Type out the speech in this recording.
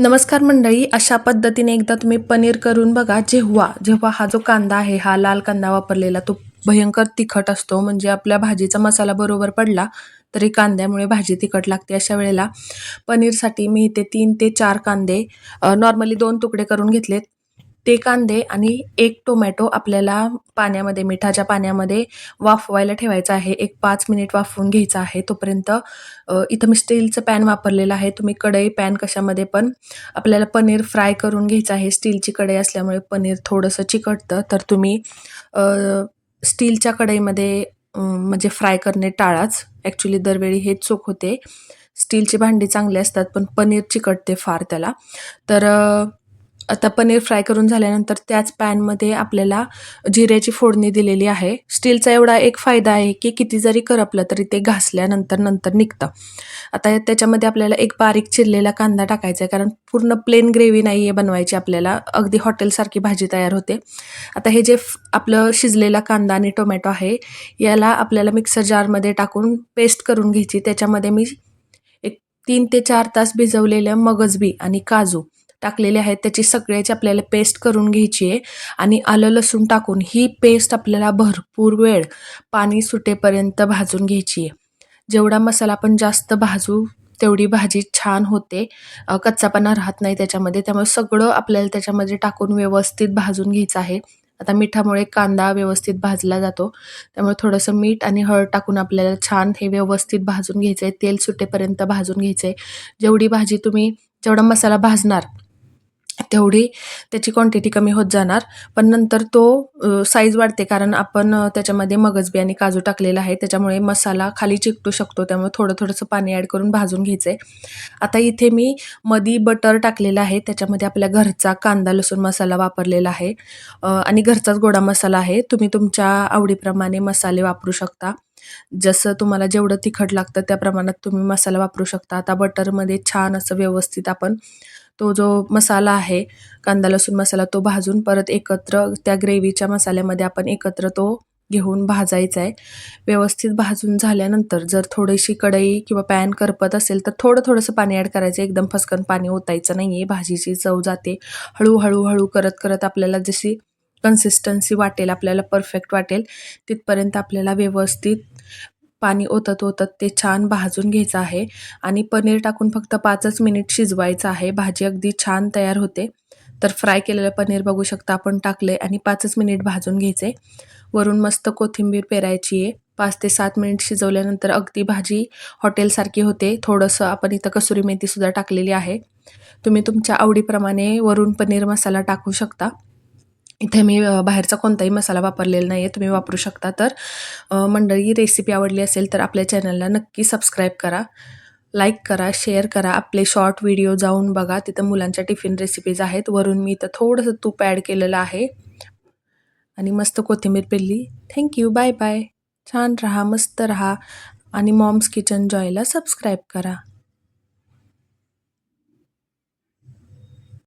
नमस्कार मंडळी अशा पद्धतीने एकदा तुम्ही पनीर करून बघा जेव्हा जेव्हा हा जो कांदा आहे हा लाल कांदा वापरलेला तो भयंकर तिखट असतो म्हणजे आपल्या भाजीचा मसाला बरोबर पडला तरी कांद्यामुळे भाजी तिखट लागते अशा वेळेला. पनीरसाठी मी इथे तीन ते चार कांदे नॉर्मली दोन तुकडे करून घेतलेत. ते कांदे आणि एक टोमॅटो आपल्याला पाण्यामध्ये मिठाच्या पाण्यामध्ये वाफवायला ठेवायचं आहे. एक पाच मिनिट वाफवून घ्यायचं आहे. तोपर्यंत इथं मी स्टीलचं पॅन वापरलेलं आहे. तुम्ही कढई पॅन कशामध्ये पण आपल्याला पनीर फ्राय करून घ्यायचं आहे. स्टीलची कढई असल्यामुळे पनीर थोडंसं चिकटतं. तर तुम्ही स्टीलच्या कढईमध्ये म्हणजे फ्राय करणे टाळाच. ॲक्च्युली दरवेळी हेच चूक होते. स्टीलची भांडी चांगली असतात पण पनीर चिकटते फार त्याला. तर आता पनीर फ्राय करून झाल्यानंतर त्याच पॅनमध्ये आपल्याला जिऱ्याची फोडणी दिलेली आहे. स्टीलचा एवढा एक फायदा आहे की किती जरी करपलं तरी ते घासल्यानंतर नंतर निघतं. आता त्याच्यामध्ये आपल्याला एक बारीक चिरलेला कांदा टाकायचा आहे कारण पूर्ण प्लेन ग्रेव्ही नाही आहे बनवायची आपल्याला. अगदी हॉटेलसारखी भाजी तयार होते. आता हे जे आपलं शिजलेला कांदा आणि टोमॅटो आहे याला आपल्याला मिक्सर जारमध्ये टाकून पेस्ट करून घ्यायची. त्याच्यामध्ये मी एक तीन ते चार तास भिजवलेलं मगजबी आणि काजू टाकलेले आहेत त्याची सगळ्याची आपल्याला पेस्ट करून घ्यायची आहे. आणि आलं लसूण टाकून ही पेस्ट आपल्याला भरपूर वेळ पाणी सुटेपर्यंत भाजून घ्यायची आहे. जेवढा मसाला आपण जास्त भाजू तेवढी भाजी छान होते. कच्चापणा राहत नाही त्याच्यामध्ये त्यामुळे सगळं आपल्याला त्याच्यामध्ये टाकून व्यवस्थित भाजून घ्यायचं आहे. आता मिठामुळे कांदा व्यवस्थित भाजला जातो. त्यामुळे थोडंसं मीठ आणि हळद टाकून आपल्याला छान हे व्यवस्थित भाजून घ्यायचं आहे. तेल सुटेपर्यंत भाजून घ्यायचं आहे. जेवढी भाजी तुम्ही जेवढा मसाला भाजणार तेवढी त्याची क्वांटिटी कमी होत जाणार. पण नंतर तो साईज वाढते कारण आपण त्याच्यामध्ये मगजबी आणि काजू टाकलेला आहे. त्याच्यामुळे मसाला खाली चिकटू शकतो. त्यामुळे थोडं थोडंसं पाणी ॲड करून भाजून घ्यायचं आहे आता इथे मी मधी बटर टाकलेलं आहे. त्याच्यामध्ये आपल्या घरचा कांदा लसूण मसाला वापरलेला आहे. आणि घरचाच गोडा मसाला आहे. तुम्ही तुमच्या आवडीप्रमाणे मसाले वापरू शकता. जसं तुम्हाला जेवढं तिखट लागतं त्या प्रमाणात तुम्ही मसाला वापरू शकता. आता बटरमध्ये छान असं व्यवस्थित आपण तो जो मसाला आहे कांदा लसूण मसाला तो भाजून परत एकत्र त्या ग्रेव्हीच्या मसाल्यामध्ये आपण एकत्र तो घेऊन भाजायचा आहे. व्यवस्थित भाजून झाल्यानंतर जर थोडीशी कढई किंवा पॅन करपत असेल तर थोडं थोडंसं पाणी ॲड करायचं. एकदम फसकन पाणी ओतायचं नाही आहे भाजीची चव जाते. हळूहळू हळू करत करत आपल्याला जशी कन्सिस्टन्सी वाटेल आपल्याला परफेक्ट वाटेल तिथपर्यंत आपल्याला व्यवस्थित पाणी ओतत ओतत ते छान भाजून घ्यायचं आहे. आणि पनीर टाकून फक्त पाचच मिनिट शिजवायचं आहे. भाजी अगदी छान तयार होते. तर फ्राय केलेलं पनीर बघू शकता आपण टाकले आणि पाचच मिनिट भाजून घ्यायचे. वरून मस्त कोथिंबीर पेरायची आहे. पाच ते सात मिनिट शिजवल्यानंतर अगदी भाजी हॉटेलसारखी होते. थोडंसं आपण इथं कसुरी मेथीसुद्धा टाकलेली आहे. तुम्ही तुमच्या आवडीप्रमाणे वरून पनीर मसाला टाकू शकता. इथे मी बाहेरचा कोणताही मसाला वापरलेला नाही आहे तुम्ही वापरू शकता. तर मंडळी रेसिपी आवडली असेल तर आपल्या चॅनलला नक्की सबस्क्राईब करा. लाईक करा शेअर करा. आपले शॉर्ट व्हिडिओ जाऊन बघा. तिथं मुलांच्या टिफिन रेसिपीज आहेत. वरून मी इथं थोडंसं तूप ॲड केलेलं आहे. आणि मस्त कोथिंबीर पेरली थँक्यू बाय बाय छान रहा मस्त रहा. आणि मॉम्स किचन जॉयला सबस्क्राईब करा.